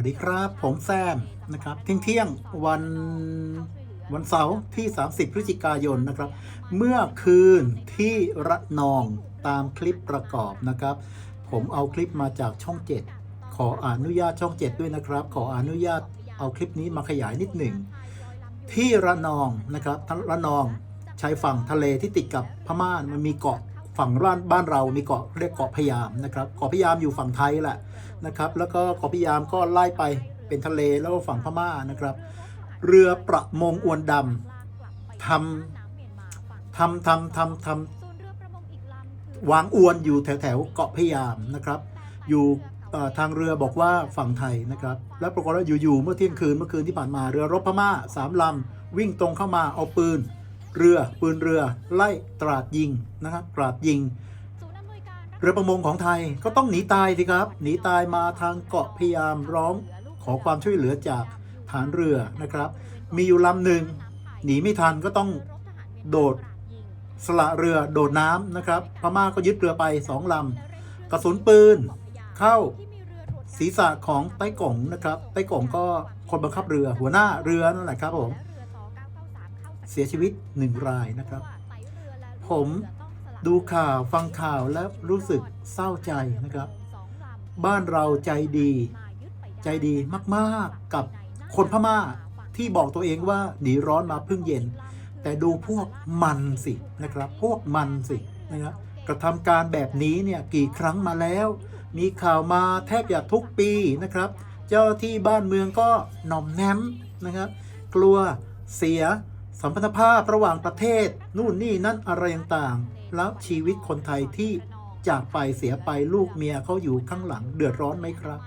วัสดีครับ ผมแซมนะครับเที่ยงเที่ยงวันวันเสาร์ที่ 30 พฤศจิกายนนะครับ เมื่อคืนที่ระนองตามคลิปประกอบนะครับ ผมเอาคลิปมาจากช่อง 7 ขออนุญาตช่อง 7 ด้วยนะครับ ขออนุญาตเอาคลิปนี้มาขยายนิดหนึ่ง ที่ระนองนะครับระนองชายฝั่งทะเลที่ติดกับพม่ามันมีเกาะ ฝั่งบ้านบ้านเรามีเกาะเรียกเกาะพยามนะครับเกาะพยามอยู่ฝั่งไทยแหละนะครับแล้วก็เกาะพยามก็ไล่ไปเป็นทะเลแล้วก็ฝั่งพม่านะครับ เรือประมงอวนดำทำทำทำทำทำวางอวนอยู่แถวแถวๆเกาะพยามนะครับ อยู่ทางเรือบอกว่าฝั่งไทยนะครับ แล้วปรากฏว่าอยู่ๆเมื่อเที่ยงคืนเมื่อคืนที่ผ่านมาเรือรบพม่าสามลำวิ่งตรงเข้ามาเอาปืน เรือปืนเรือไล่ตราดยิงนะครับตราดยิง เรือประมงของไทยก็ต้องหนีตายสิครับ หนีตายมาทางเกาะพยายามร้องขอความช่วยเหลือจากฐานเรือนะครับ มีอยู่ลำหนึ่งหนีไม่ทันก็ต้องโดดสละเรือโดดน้ำนะครับ พม่าก็ยึดเรือไปสองลำกระสุนปืนเข้าศีรษะของไต้กงนะครับ ไต้กงก็คนบังคับเรือหัวหน้าเรือนั่นแหละครับผม เสียชีวิตหนึ่งรายนะครับ ผมดูข่าวฟังข่าวแล้วรู้สึกเศร้าใจนะครับ บ้านเราใจดี ใจดีมากๆกับคนพม่าที่บอกตัวเองว่าหนีร้อนมาพึ่งเย็น แต่ดูพวกมันสินะครับ พวกมันสินะครับกระทำการแบบนี้เนี่ยกี่ครั้งมาแล้ว มีข่าวมาแทบจะทุกปีนะครับ เจ้าที่บ้านเมืองก็หน่อมแนมนะครับ กลัวเสีย สัมพันธภาพระหว่างประเทศ นู่นนี่นั่นอะไรต่างๆ แล้วชีวิตคนไทยที่จากไปเสียไปลูกเมียเขาอยู่ข้างหลังเดือดร้อนไหมครับ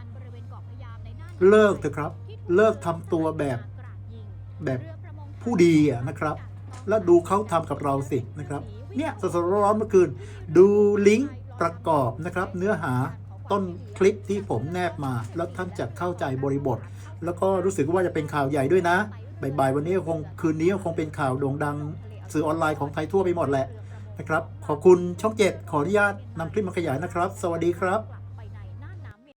เลิกเถอะครับ เลิกทำตัวแบบแบบผู้ดีอะนะครับ แล้วดูเขาทำกับเราสินะครับ เนี่ยสดๆร้อนเมื่อคืน ดูลิงก์ประกอบนะครับ เนื้อหาต้นคลิปที่ผมแนบมา แล้วท่านจะเข้าใจบริบท แล้วก็รู้สึกว่าจะเป็นข่าวใหญ่ด้วยนะ บ่ายๆวันนี้คงคืนนี้คงเป็นข่าวโด่งดังสื่อออนไลน์ของไทยทั่วไปหมดแหละนะครับ ขอบคุณช่องเจ็ดขออนุญาตนำคลิปมาขยายนะครับ สวัสดีครับ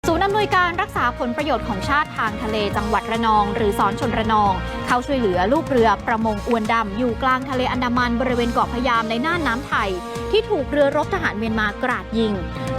ศูนย์อำนวยการรักษาผลประโยชน์ของชาติทางทะเลจังหวัดระนอง หรือสอนชนระนองเข้าช่วยเหลือลูกเรือประมงอวนดำอยู่กลางทะเลอันดามันบริเวณเกาะพยามในน่านน้ำไทย ที่ถูกเรือรบทหารเมียนมากราดยิง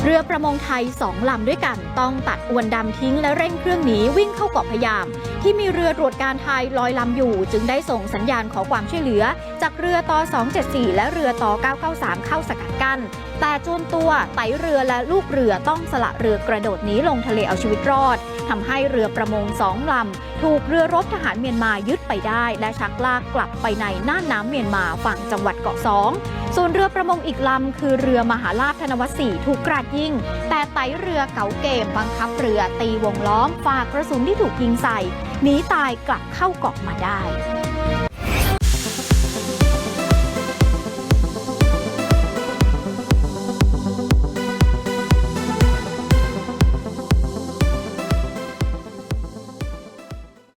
เรือประมงไทยสองลำด้วยกันต้องตัดอวนดำทิ้งและเร่งเครื่องหนีวิ่งเข้าเกาะพยาม ที่มีเรือตรวจการไทยลอยลำอยู่ จึงได้ส่งสัญญาณขอความช่วยเหลือ จากเรือต่อ274 และเรือต่อ993 เข้าสกัดกั้นแต่จวนตัวไตเรือและลูกเรือต้องสละเรือกระโดดหนีลงทะเลเอาชีวิตรอดทำให้เรือประมงสองลำถูกเรือรบทหารเมียนมายึดไปได้ และชักลากกลับไปในน่านน้ำเมียนมาฝั่งจังหวัดเกาะสองส่วนเรือประมงอีกลำคือเรือมหาลาภธนวัตสีถูกกราดยิง แต่ไตเรือเก๋าเกมบังคับเรือตีวงล้อมฝากกระสุนที่ถูกยิงใส่หนีตายกลับเข้าเกาะมาได้